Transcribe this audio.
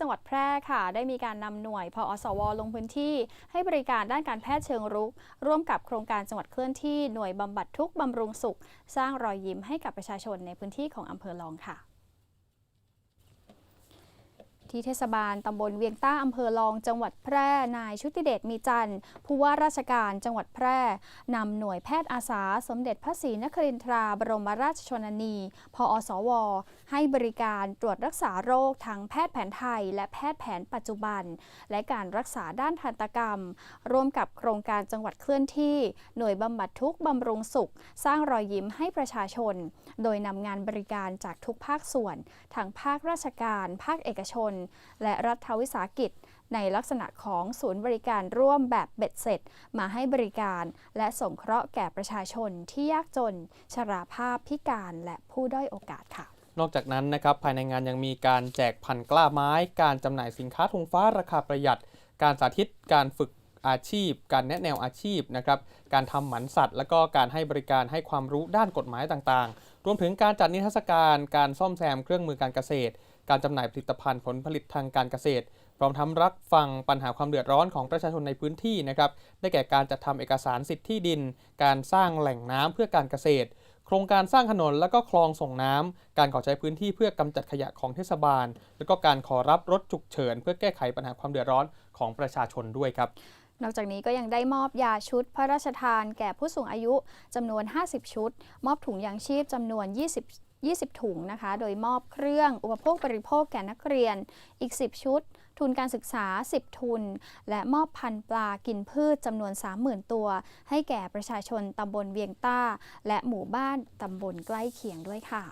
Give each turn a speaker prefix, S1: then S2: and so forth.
S1: จังหวัดแพร่ค่ะ ได้มีการนำหน่วยพอสว ลงพื้นที่ ให้บริการด้านการแพทย์เชิงรุก ร่วมกับโครงการจังหวัดเคลื่อนที่หน่วยบำบัดทุกข์บำรุงสุข สร้างรอยยิ้มให้กับประชาชนในพื้นที่ของอำเภอลองค่ะ ที่เทศบาลตำบลเวียงต้าอำเภอลองจังหวัดแพร่ นายชุติเดชมีจันทร์ผู้ว่าราชการจังหวัดแพร่นำหน่วยแพทย์อาสาสมเด็จพระศรีนครินทราบรมราชชนนีพอสว ให้บริการตรวจรักษาโรคทั้งแพทย์แผนไทย และแพทย์แผนปัจจุบัน และการรักษาด้านทันตกรรม ร่วมกับโครงการจังหวัดเคลื่อนที่ หน่วยบำบัดทุกบำรุงสุข สร้างรอยยิ้มให้ประชาชน โดยนำงานบริการจากทุกภาคส่วนทั้งภาคราชการ ภาคเอกชนและรัฐวิสาหกิจ ในลักษณะของศูนย์บริการร่วมแบบเบ็ดเสร็จ มาให้บริการ และสงเคราะห์แก่ประชาชนที่ยากจน ชราภาพพิการและผู้ด้อยโอกาสค่ะ
S2: นอกจากนั้นนะครับภายในงานยังมีการแจกพันกล้าไม้ การจำหน่ายสินค้าธงฟ้าราคาประหยัด การสาธิตการฝึก อาชีพ การแนะแนวอาชีพนะครับ การทำหมันสัตว์ และก็การให้บริการให้ความรู้ด้านกฎหมายต่างๆ รวมถึงการจัดนิทรรศการ การซ่อมแซมเครื่องมือการเกษตร การจำหน่ายผลิตภัณฑ์ผลผลิตทางการเกษตร พร้อมทั้งรับฟังปัญหาความเดือดร้อนของประชาชนในพื้นที่นะครับ ได้แก่การจัดทำเอกสารสิทธิที่ดิน การสร้างแหล่งน้ำเพื่อการเกษตรโครงการสร้างถนนและก็คลองส่งน้ำการขอใช้พื้นที่เพื่อกำจัดขยะของเทศบาล แล้วก็การขอรับรถฉุกเฉิน เพื่อแก้ไขปัญหาความเดือดร้อนของประชาชนด้วยครับ
S1: นอกจากนี้ก็ยังได้มอบยาชุดพระราชทานแก่ผู้สูงอายุจำนวน 50 ชุด มอบถุงยางชีพจำนวน 20 20 ถุงนะคะ โดยมอบเครื่องอุปโภคบริโภคแก่นักเรียนอีก 10 ชุด ทุนการศึกษา 10 ทุน และมอบพันธุ์ปลากินพืชจำนวน 30,000 ตัว ให้แก่ประชาชนตำบลเวียงต้า และหมู่บ้านตำบลใกล้เคียงด้วยค่ะ